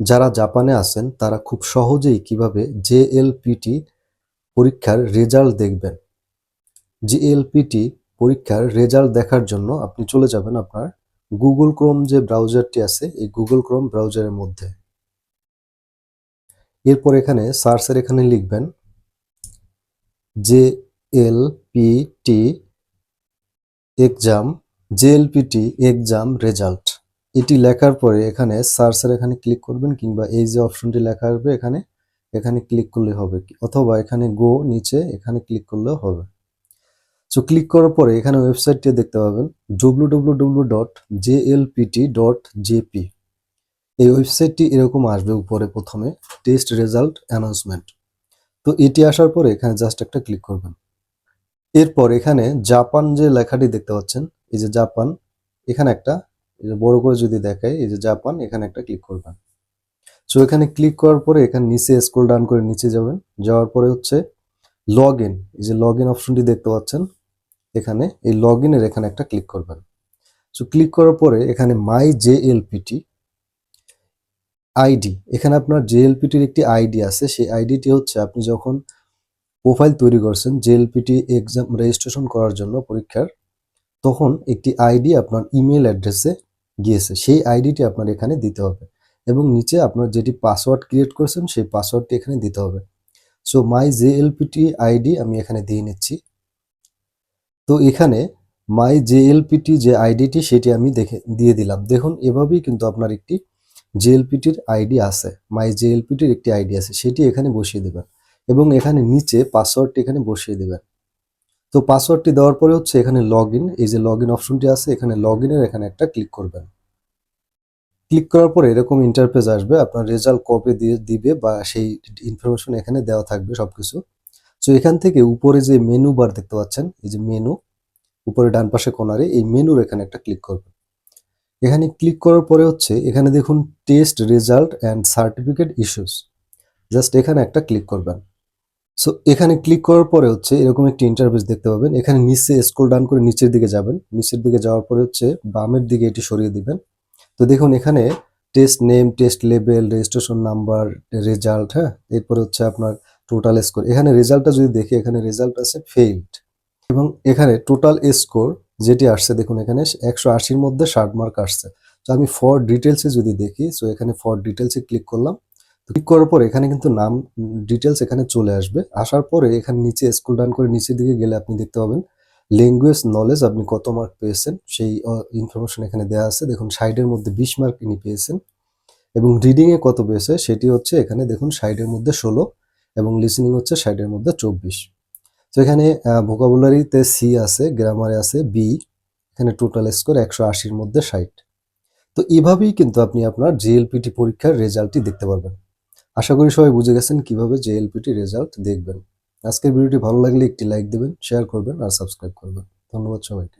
যারা জাপানে আছেন, তারা খুব সহজেই কীভাবে জেএলপিটি পরীক্ষার রেজাল্ট দেখবেন। জেএলপিটি পরীক্ষার রেজাল্ট দেখার জন্য আপনি চলে যাবেন আপনার গুগল ক্রোম যে ব্রাউজারটি আছে, এই গুগল ক্রোম ব্রাউজারের মধ্যে। এরপর এখানে সার্চের এখানে লিখবেন J L P T exam JLPT exam result. এটি লেখার পরে এখানে সার্চের এখানে ক্লিক করবেন কিংবা এই যে অপশনটি লেখা আসবে, এখানে এখানে ক্লিক করলে হবে অথবা এখানে গো নিচে এখানে ক্লিক করলেও হবে। সো ক্লিক করার পরে এখানে ওয়েবসাইটটি দেখতে পাবেন ডব্লু ডট ডট এই ওয়েবসাইটটি এরকম আসবে উপরে প্রথমে টেস্ট রেজাল্ট অ্যানাউন্সমেন্ট তো এটি আসার পরে এখানে জাস্ট একটা ক্লিক করবেন। এরপর এখানে জাপান যে লেখাটি দেখতে পাচ্ছেন, এই যে জাপান এখানে একটা এই যে বড় করে যদি দেখায় এই যে জাপান, এখানে একটা ক্লিক করবেন। সো এখানে ক্লিক করার পরে এখানে নিচে স্ক্রল ডাউন করে নিচে যাবেন। যাওয়ার পরে হচ্ছে লগ ইন এই যে লগ ইন অপশনটি দেখতে পাচ্ছেন? এখানে এই লগ ইনের এখানে একটা ক্লিক করবেন। সো ক্লিক করার পরে এখানে মাই জে এলপিটি আইডি এখানে আপনার জেএলপিটির একটি আইডি আছে। সেই আইডিটি হচ্ছে আপনি যখন প্রোফাইল তৈরি করছেন জেএলপিটি এক্সাম রেজিস্ট্রেশন করার জন্য পরীক্ষার, তখন একটি আইডি আপনার ইমেল অ্যাড্রেসে গিয়েছে, সেই আইডিটি আপনার এখানে দিতে হবে। এবং নিচে আপনার যেটি পাসওয়ার্ড ক্রিয়েট করেছেন, সেই পাসওয়ার্ডটি এখানে দিতে হবে। সো মাই জেএলপিটি আইডি আমি এখানে দিয়ে নিচ্ছি। তো এখানে মাই জেএলপিটি যে আইডিটি সেটি আমি দেখে, দিয়ে দিলাম। দেখুন, এভাবেই কিন্তু আপনার একটি জেএলপিটির আইডি আছে। মাই জেএলপিটির একটি আইডি আছে, সেটি এখানে বসিয়ে দেবেন। এবং এখানে নিচে পাসওয়ার্ডটি এখানে বসিয়ে দেবেন। তো পাসওয়ার্ডটি দেওয়ার পরে হচ্ছে এখানে লগ ইন এই যে লগ ইন অপশনটি আছে, এখানে লগ এখানে একটা ক্লিক করবেন। ক্লিক করার পরে এরকম ইন্টারফেস আসবে, আপনার রেজাল্ট কবে দিয়ে দিবে বা সেই ইনফরমেশন এখানে দেওয়া থাকবে সবকিছু। তো এখান থেকে উপরে যে মেনু বার দেখতে পাচ্ছেন, এই যে মেনু উপরে ডান পাশে কোনারে এই মেনুর এখানে একটা ক্লিক করবেন। এখানে ক্লিক করার পরে হচ্ছে, এখানে দেখুন test result and certificate issues just এখানে একটা ক্লিক করবেন। সো এখানে ক্লিক করার পরে হচ্ছে এরকম একটি ইন্টারফেস দেখতে পাবেন। এখানে নিচে স্ক্রল ডাউন করে নিচের দিকে যাবেন। নিচের দিকে যাওয়ার পরে হচ্ছে বামের দিকে এটি সরিয়ে দিবেন। তো দেখুন এখানে test name test level registration number result হ্যাঁ? এরপরে হচ্ছে আপনার টোটাল স্কোর এখানে রেজাল্টটা যদি দেখি, এখানে রেজাল্ট আছে ফেইল্ড এবং এখানে টোটাল স্কোর যেটি আসছে, দেখুন এখানে একশো আশির মধ্যে ষাট মার্ক আসছে। তো আমি ফর ডিটেলসে যদি দেখি সো এখানে ফর ডিটেলসে ক্লিক করলাম। ক্লিক করার পর এখানে কিন্তু নাম ডিটেলস এখানে চলে আসবে। আসার পরে এখানে নিচে স্কুল ডান করে নিচের দিকে গেলে আপনি দেখতে পাবেন ল্যাঙ্গুয়েজ নলেজ আপনি কত মার্ক পেয়েছেন, সেই ইনফরমেশন এখানে দেওয়া আছে। দেখুন সাইডের মধ্যে বিশ মার্ক ইনি পেয়েছেন এবং রিডিংয়ে কত পেয়েছে সেটি হচ্ছে এখানে দেখুন সাইডের মধ্যে ষোলো এবং লিসনিং হচ্ছে সাইডের মধ্যে চব্বিশ। তো এখানে ভোকাবুলারিতে সি আছে গ্রামারে আছে বি এখানে টোটাল স্কোর একশো আশির মধ্যে ষাট। তো এভাবেই কিন্তু আপনি আপনার জেএলপিটি পরীক্ষার রেজাল্টটি দেখতে পারবেন। আশা করি সবাই বুঝে গেছেন কীভাবে জেএলপিটি রেজাল্ট দেখবেন। আজকের ভিডিওটি ভালো লাগলে একটি লাইক দেবেন শেয়ার করবেন আর সাবস্ক্রাইব করবেন। ধন্যবাদ সবাইকে।